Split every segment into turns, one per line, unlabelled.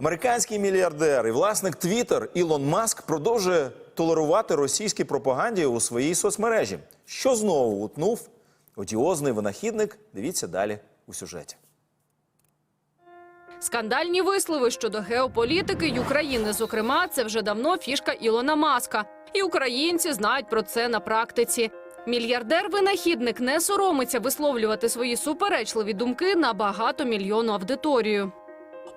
Американський мільярдер і власник Twitter Ілон Маск продовжує толерувати російській пропаганді у своїй соцмережі. Що знову утнув одіозний винахідник? Дивіться далі у сюжеті.
Скандальні вислови щодо геополітики й України, зокрема, це вже давно фішка Ілона Маска. І українці знають про це на практиці. Мільярдер-винахідник не соромиться висловлювати свої суперечливі думки на багатомільйонну аудиторію.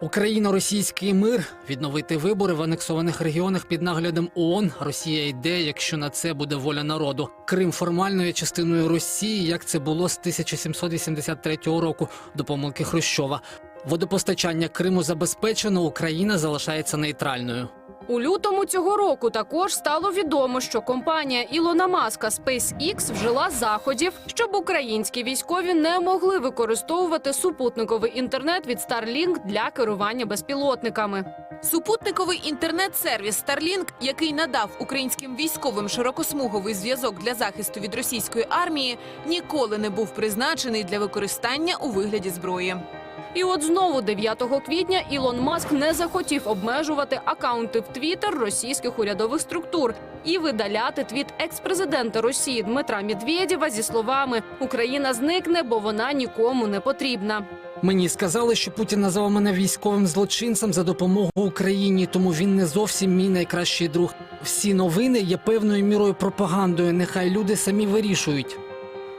Україно-російський мир, відновити вибори в анексованих регіонах під наглядом ООН. Росія йде, якщо на це буде воля народу. Крим формально є частиною Росії, як це було з 1783 року до помилки Хрущова. Водопостачання Криму забезпечено, Україна залишається нейтральною.
У лютому цього року також стало відомо, що компанія Ілона Маска SpaceX вжила заходів, щоб українські військові не могли використовувати супутниковий інтернет від Starlink для керування безпілотниками.
Супутниковий інтернет-сервіс Starlink, який надав українським військовим широкосмуговий зв'язок для захисту від російської армії, ніколи не був призначений для використання у вигляді зброї.
І от знову 9 квітня Ілон Маск не захотів обмежувати акаунти в Твіттер російських урядових структур і видаляти твіт екс-президента Росії Дмитра Медведєва зі словами Україна зникне, бо вона нікому не потрібна.
Мені сказали, що Путін назвав мене військовим злочинцем за допомогу Україні, тому він не зовсім мій найкращий друг. Всі новини є певною мірою пропагандою. Нехай люди самі вирішують.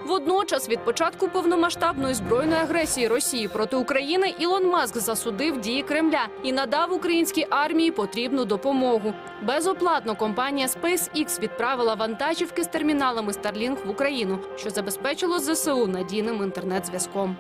Водночас, від початку повномасштабної збройної агресії Росії проти України, Ілон Маск засудив дії Кремля і надав українській армії потрібну допомогу. Безоплатно компанія SpaceX відправила вантажівки з терміналами Starlink в Україну, що забезпечило ЗСУ надійним інтернет-зв'язком.